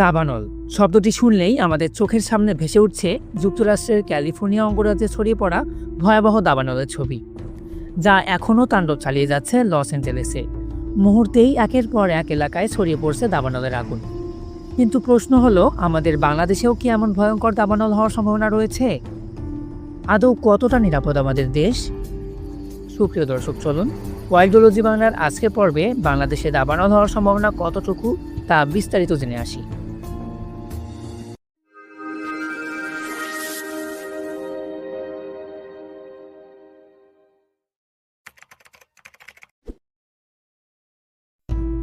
দাবানল। শব্দটি শুনলেই আমাদের চোখের সামনে ভেসে উঠছে যুক্তরাষ্ট্রের ক্যালিফোর্নিয়া অঙ্গরাজ্যে ছড়িয়ে পড়া ভয়াবহ দাবানলের ছবি, যা এখনও তাণ্ডব চালিয়ে যাচ্ছে লস অ্যাঞ্জেলেসে। মুহূর্তেই একের পর এক এলাকায় ছড়িয়ে পড়ছে দাবানলের আগুন। কিন্তু প্রশ্ন হলো, আমাদের বাংলাদেশেও কি এমন ভয়ঙ্কর দাবানল হওয়ার সম্ভাবনা রয়েছে? আদৌ কতটা নিরাপদ আমাদের দেশ? সুপ্রিয় দর্শক, চলুন, ওয়াইল্ডোলজি বাংলার আজকের পর্বে বাংলাদেশে দাবানল হওয়ার সম্ভাবনা কতটুকু তা বিস্তারিত জেনে আসি।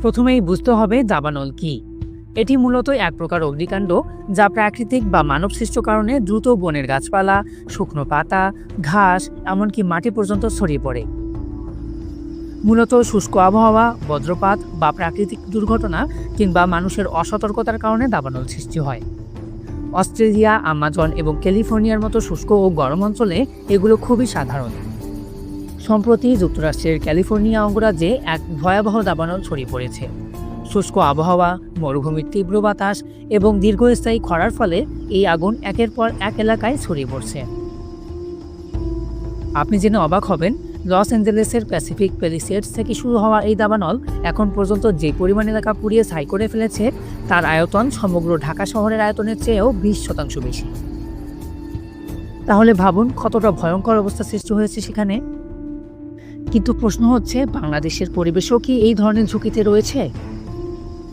প্রথমেই বুঝতে হবে দাবানল কি। এটি মূলত এক প্রকার অগ্নিকাণ্ড যা প্রাকৃতিক বা মানবসৃষ্ট কারণে দ্রুত বনের গাছপালা, শুকনো পাতা, ঘাস, এমনকি মাটি পর্যন্ত ছড়িয়ে পড়ে। মূলত শুষ্ক আবহাওয়া, বজ্রপাত বা প্রাকৃতিক দুর্ঘটনা কিংবা মানুষের অসতর্কতার কারণে দাবানল সৃষ্টি হয়। অস্ট্রেলিয়া, আমাজন এবং ক্যালিফোর্নিয়ার মতো শুষ্ক ও গরম অঞ্চলে এগুলো খুবই সাধারণ। সম্প্রতি যুক্তরাষ্ট্রের ক্যালিফোর্নিয়া অঙ্গরাজ্যে এক ভয়াবহ দাবানল ছড়িয়ে পড়েছে। শুষ্ক আবহাওয়া, মরুভূমির তীব্র বাতাস এবং দীর্ঘস্থায়ী খরার ফলে এই আগুন একের পর এক এলাকায় ছড়িয়ে পড়ছে। আপনি জেনে অবাক হবেন লস অ্যাঞ্জেলেসের প্যাসিফিক প্যালিসেডস থেকে শুরু হওয়া এই দাবানল এখন পর্যন্ত যে পরিমাণ এলাকা পুড়িয়ে ছাই করে ফেলেছে, তার আয়তন সমগ্র ঢাকা শহরের আয়তনের চেয়েও বিশ শতাংশ বেশি। তাহলে ভাবুন কতটা ভয়ঙ্কর অবস্থা সৃষ্টি হয়েছে সেখানে। কিন্তু প্রশ্ন হচ্ছে, বাংলাদেশের পরিবেশও কি এই ধরনের ঝুঁকিতে রয়েছে?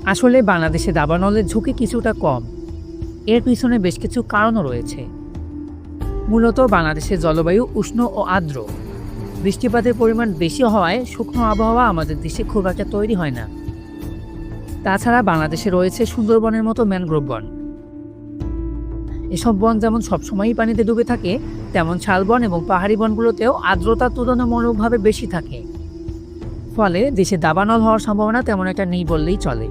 আসলে বাংলাদেশে দাবানলের ঝুঁকি কিছুটা কম। এর পিছনে বেশ কিছু কারণও রয়েছে। মূলত বাংলাদেশের জলবায়ু উষ্ণ ও আর্দ্র। বৃষ্টিপাতের পরিমাণ বেশি হওয়ায় শুকনো আবহাওয়া আমাদের দেশে খুব একটা তৈরি হয় না। তাছাড়া বাংলাদেশে রয়েছে সুন্দরবনের মতো ম্যানগ্রোভ বন। এসব বন যেমন সবসময়ই পানিতে ডুবে থাকে, তেমন শালবন এবং পাহাড়ি বনগুলোতেও আর্দ্রতা তুলনামূলকভাবে বেশি থাকে। ফলে দেশে দাবানল হওয়ার সম্ভাবনা তেমন একটা নেই বললেই চলে।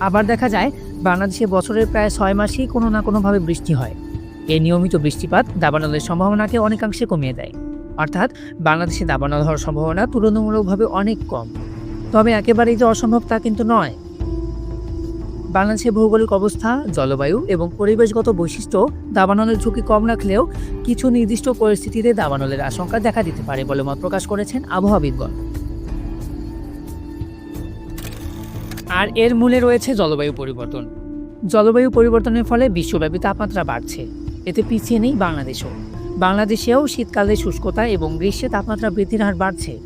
আবার দেখা যায়, বাংলাদেশে বছরের প্রায় ছয় মাসেই কোনো না কোনোভাবে বৃষ্টি হয়। এই নিয়মিত বৃষ্টিপাত দাবানলের সম্ভাবনাকে অনেকাংশে কমিয়ে দেয়। অর্থাৎ বাংলাদেশে দাবানল হওয়ার সম্ভাবনা তুলনামূলকভাবে অনেক কম। তবে একেবারেই যে অসম্ভব তা কিন্তু নয়। বাংলাদেশের ভৌগোলিক অবস্থা, জলবায়ু এবং পরিবেশগত বৈশিষ্ট্য দাবানলের ঝুঁকি কম রাখলেও কিছু নির্দিষ্ট পরিস্থিতিতে দাবানলের আশঙ্কা দেখা দিতে পারে বলে মত প্রকাশ করেছেন আবহাওয়াবিদগণ আর এর মূলে রয়েছে জলবায়ু পরিবর্তন। জলবায়ু পরিবর্তনের ফলে বিশ্বব্যাপী তাপমাত্রা বাড়ছে। এতে পিছিয়ে নেই বাংলাদেশও। বাংলাদেশেও শীতকালে শুষ্কতা এবং গ্রীষ্মে তাপমাত্রা বৃদ্ধির হার বাড়ছে।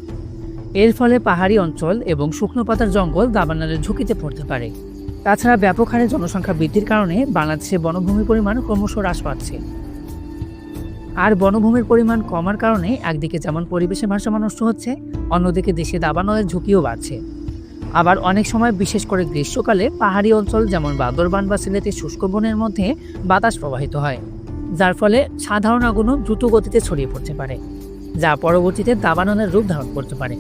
এর ফলে পাহাড়ি অঞ্চল এবং শুকনো পাতার জঙ্গল দাবানলের ঝুঁকিতে পড়তে পারে। তাছাড়া ব্যাপক হারে জনসংখ্যা বৃদ্ধির কারণে বাংলাদেশে বনভূমির পরিমাণ ক্রমশ হ্রাস পাচ্ছে। আর বনভূমির পরিমাণ কমার কারণে একদিকে যেমন পরিবেশের ভারসাম্য নষ্ট হচ্ছে, অন্যদিকে দেশে দাবানলের ঝুঁকিও বাড়ছে। আবার অনেক সময় বিশেষ করে গ্রীষ্মকালে পাহাড়ি অঞ্চল যেমন বান্দরবান বা সিলেটের শুষ্ক বনের মধ্যে বাতাস প্রবাহিত হয়। যার ফলে সাধারণ আগুনও দ্রুত গতিতে ছড়িয়ে পড়তে পারে, যা পরবর্তীতে দাবানলের রূপ ধারণ করতে পারে।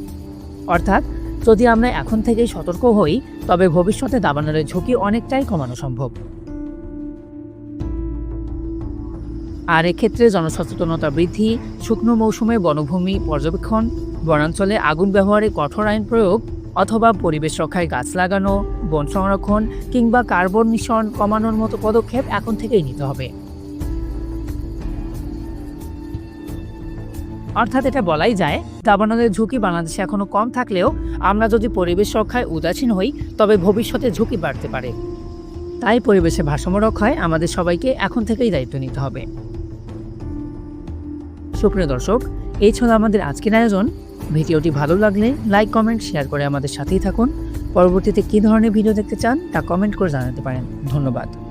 অর্থাৎ, যদি আমরা এখন থেকেই সতর্ক হই, তবে ভবিষ্যতে দাবানলের ঝুঁকি অনেকটাই কমানো সম্ভব। আর এক্ষেত্রে জনসচেতনতা বৃদ্ধি, শুকনো মৌসুমে বনভূমি পর্যবেক্ষণ, বনাঞ্চলে আগুন ব্যবহারে কঠোর আইন প্রয়োগ, অথবা পরিবেশ রক্ষায় গাছ লাগানো, বন সংরক্ষণ, কিংবা কার্বন মিশন কমানোর মতো পদক্ষেপ এখন থেকেই নিতে হবে। অর্থাৎ এটা বলাই যায়, দাবানলের ঝুঁকি বাংলাদেশে এখনও কম থাকলেও আমরা যদি পরিবেশ রক্ষায় উদাসীন হই, তবে ভবিষ্যতে ঝুঁকি বাড়তে পারে। তাই পরিবেশে ভারসাম্য রক্ষায় আমাদের সবাইকে এখন থেকেই দায়িত্ব নিতে হবে। সুপ্রিয় দর্শক, এই ছিল আমাদের আজকের আয়োজন। ভিডিওটি ভালো লাগলে লাইক, কমেন্ট, শেয়ার করে আমাদের সাথেই থাকুন। পরবর্তীতে কী ধরনের ভিডিও দেখতে চান তা কমেন্ট করে জানাতে পারেন। ধন্যবাদ।